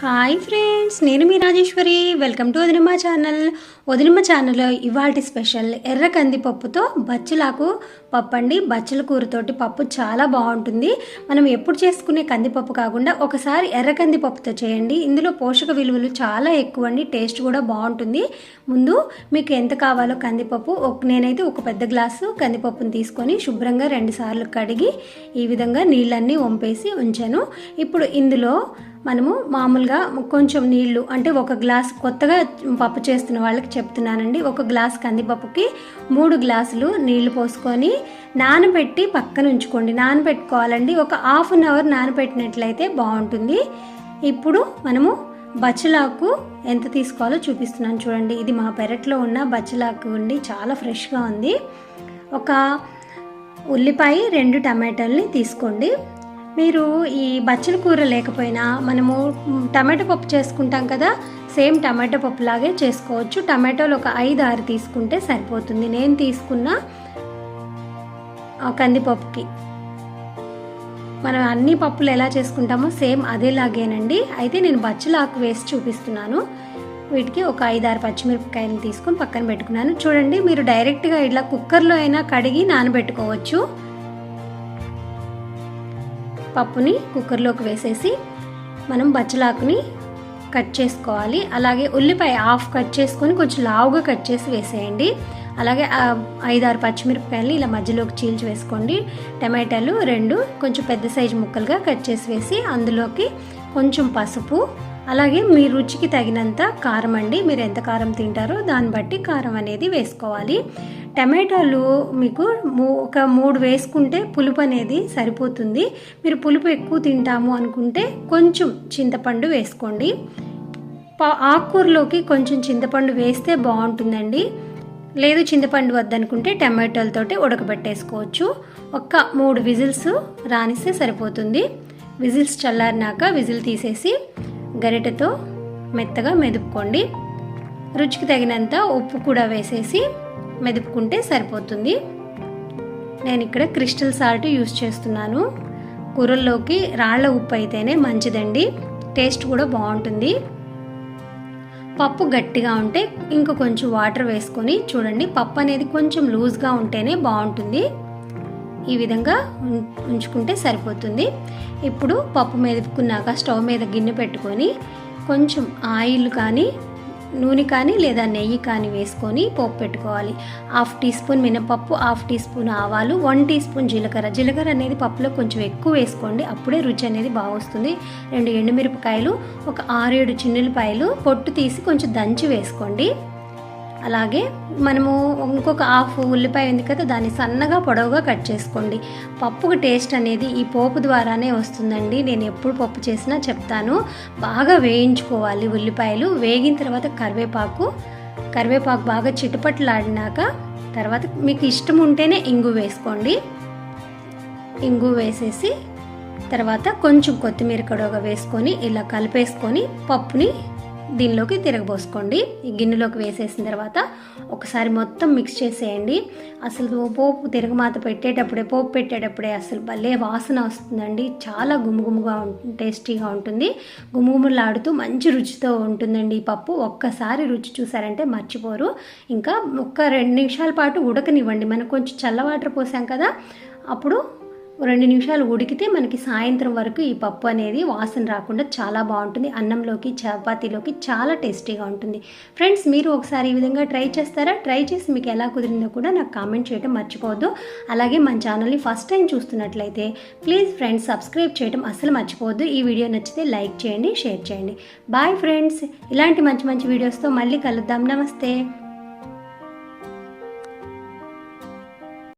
Hi friends నేను మీ Rajeshwari. Welcome to Vadinamma channel. Vadinamma ఛానల్లో ఇవాటి స్పెషల్ ఎర్ర కందిపప్పుతో బచ్చలాకు పప్పు అండి బచ్చల కూరతోటి పప్పు చాలా బాగుంటుంది. మనం ఎప్పుడు చేసుకునే కందిపప్పు కాకుండా ఒకసారి ఎర్ర కందిపప్పుతో చేయండి. ఇందులో పోషక విలువలు చాలా ఎక్కువ అండి టేస్ట్ కూడా బాగుంటుంది. ముందు మీకు ఎంత కావాలో కందిపప్పు. ఒక నేనైతే ఒక పెద్ద గ్లాసు కందిపప్పును తీసుకొని శుభ్రంగా రెండుసార్లు కడిగి ఈ విధంగా నీళ్ళన్నీ వంపేసి ఉంచాను. ఇప్పుడు ఇందులో మనము మామూలుగా కొంచెం నీళ్ళు అంటే ఒక గ్లాస్ కొత్తగా పప్పు చేస్తున్న వాళ్ళకి చెప్తున్నానండి. ఒక గ్లాస్ కందిపప్పుకి మూడు గ్లాసులు నీళ్ళు పోసుకొని నానబెట్టి పక్కన ఉంచుకోండి. నానబెట్టుకోవాలండి. ఒక హాఫ్ అన్ అవర్ నానబెట్టినట్లయితే బాగుంటుంది. ఇప్పుడు మనము బచ్చలాకు ఎంత తీసుకోవాలో చూపిస్తున్నాను చూడండి. ఇది మా పెరట్లో ఉన్న బచ్చలాకు ఉండి చాలా ఫ్రెష్గా ఉంది. ఒక ఉల్లిపాయ రెండు టమాటాలని తీసుకోండి. మీరు ఈ బచ్చల కూర లేకపోయినా మనము టమాటో పప్పు చేసుకుంటాం కదా సేమ్ టమాటో పప్పు లాగే చేసుకోవచ్చు. టమాటోలు ఒక ఐదు ఆరు తీసుకుంటే సరిపోతుంది. నేను తీసుకున్న ఆ కందిపప్పుకి. మనం అన్ని పప్పులు ఎలా చేసుకుంటామో సేమ్ అదేలాగేనండి అయితే నేను బచ్చలాకు వేసి చూపిస్తున్నాను. వీటికి ఒక ఐదారు పచ్చిమిరపకాయలు తీసుకొని పక్కన పెట్టుకున్నాను. చూడండి మీరు డైరెక్ట్గా ఇట్లా కుక్కర్లో అయినా కడిగి నానబెట్టుకోవచ్చు. పప్పుని కుక్కర్లోకి వేసేసి మనం బచ్చలాకుని కట్ చేసుకోవాలి. అలాగే ఉల్లిపాయ హాఫ్ కట్ చేసుకొని కొంచెం లావుగా కట్ చేసి వేసేయండి. అలాగే ఐదారు పచ్చిమిరపకాయలు ఇలా మధ్యలోకి చీల్చి వేసుకోండి. టమాటాలు రెండు కొంచెం పెద్ద సైజు ముక్కలుగా కట్ చేసి వేసి అందులోకి కొంచెం పసుపు అలాగే మీ రుచికి తగినంత కారం అండి. మీరు ఎంత కారం తింటారో దాన్ని బట్టి కారం అనేది వేసుకోవాలి. టమాటాలు మీకు ఒక మూడు వేసుకుంటే పులుపు అనేది సరిపోతుంది. మీరు పులుపు ఎక్కువ తింటాము అనుకుంటే కొంచెం చింతపండు వేసుకోండి. ఆకుకూరలోకి కొంచెం చింతపండు వేస్తే బాగుంటుందండి. లేదు చింతపండు వద్దనుకుంటే టమాటోలతోటి ఉడకబెట్టేసుకోవచ్చు. ఒక్క మూడు విజిల్స్ రానిస్తే సరిపోతుంది. విజిల్స్ చల్లారినాక విజిల్ తీసేసి గరిటెతో మెత్తగా మెదుపుకోండి. రుచికి తగినంత ఉప్పు కూడా వేసేసి మెదుపుకుంటే సరిపోతుంది. నేను ఇక్కడ క్రిస్టల్ సాల్ట్ యూస్ చేస్తున్నాను. కూరల్లోకి రాళ్ళ ఉప్పు అయితేనే మంచిదండి. టేస్ట్ కూడా బాగుంటుంది. పప్పు గట్టిగా ఉంటే ఇంకా కొంచెం వాటర్ వేసుకొని చూడండి. పప్పు అనేది కొంచెం లూజ్గా ఉంటేనే బాగుంటుంది. ఈ విధంగా ఉంచుకుంటే సరిపోతుంది. ఇప్పుడు పప్పు మెదుపుకున్నాక స్టవ్ మీద గిన్నె పెట్టుకొని కొంచెం ఆయిల్ కానీ నూనె కానీ లేదా నెయ్యి కానీ వేసుకొని పోపు పెట్టుకోవాలి. హాఫ్ టీ స్పూన్ మినపప్పు హాఫ్ టీ స్పూన్ ఆవాలు వన్ టీ స్పూన్ జీలకర్ర. జీలకర్ర అనేది పప్పులో కొంచెం ఎక్కువ వేసుకోండి అప్పుడే రుచి అనేది బాగొస్తుంది రెండు ఎండుమిరపకాయలు ఒక ఆరేడు చిన్నులపాయలు పొట్టు తీసి కొంచెం దంచి వేసుకోండి. అలాగే మనము ఇంకొక హాఫ్ ఉల్లిపాయ ఉంది కదా దాన్ని సన్నగా పొడవుగా కట్ చేసుకోండి. పప్పుకు టేస్ట్ అనేది ఈ పోపు ద్వారానే వస్తుందండి. నేను ఎప్పుడు పప్పు చేసినా చెప్తాను. బాగా వేయించుకోవాలి ఉల్లిపాయలు. వేగిన తర్వాత కరివేపాకు. కరివేపాకు బాగా చిటపట్లాడినాక తర్వాత మీకు ఇష్టం ఉంటేనే ఇంగు వేసుకోండి. ఇంగు వేసేసి తర్వాత కొంచెం కొత్తిమీర కడవగా వేసుకొని ఇలా కలిపేసుకొని పప్పుని దీనిలోకి తిరగబోసుకోండి. ఈ గిన్నెలోకి వేసేసిన తర్వాత ఒకసారి మొత్తం మిక్స్ చేసేయండి. అసలు పోపు తిరగమాత పెట్టేటప్పుడే పోపు పెట్టేటప్పుడే అసలు భలే వాసన వస్తుందండి. చాలా గుమగుముగా టేస్టీగా ఉంటుంది. గుమగుములాడుతూ మంచి రుచితో ఉంటుందండి ఈ పప్పు. ఒక్కసారి రుచి చూసారంటే మర్చిపోరు. ఇంకా ఒక్క రెండు నిమిషాల పాటు ఉడకనివ్వండి. మనం కొంచెం చల్ల వాటర్ పోసాం కదా అప్పుడు రెండు నిమిషాలు ఉడికితే మనకి సాయంత్రం వరకు ఈ పప్పు అనేది వాసన రాకుండా చాలా బాగుంటుంది. అన్నంలోకి చపాతీలోకి చాలా టేస్టీగా ఉంటుంది. ఫ్రెండ్స్ మీరు ఒకసారి ఈ విధంగా ట్రై చేస్తారా? ట్రై చేసి మీకు ఎలా కుదిరిందో కూడా నాకు కామెంట్ చేయడం మర్చిపోవద్దు. అలాగే మన ఛానల్ని ఫస్ట్ టైం చూస్తున్నట్లయితే ప్లీజ్ ఫ్రెండ్స్ సబ్స్క్రైబ్ చేయడం అస్సలు మర్చిపోవద్దు. ఈ వీడియో నచ్చితే లైక్ చేయండి షేర్ చేయండి. Bye friends. ఇలాంటి మంచి మంచి వీడియోస్తో మళ్ళీ కలుద్దాం. నమస్తే.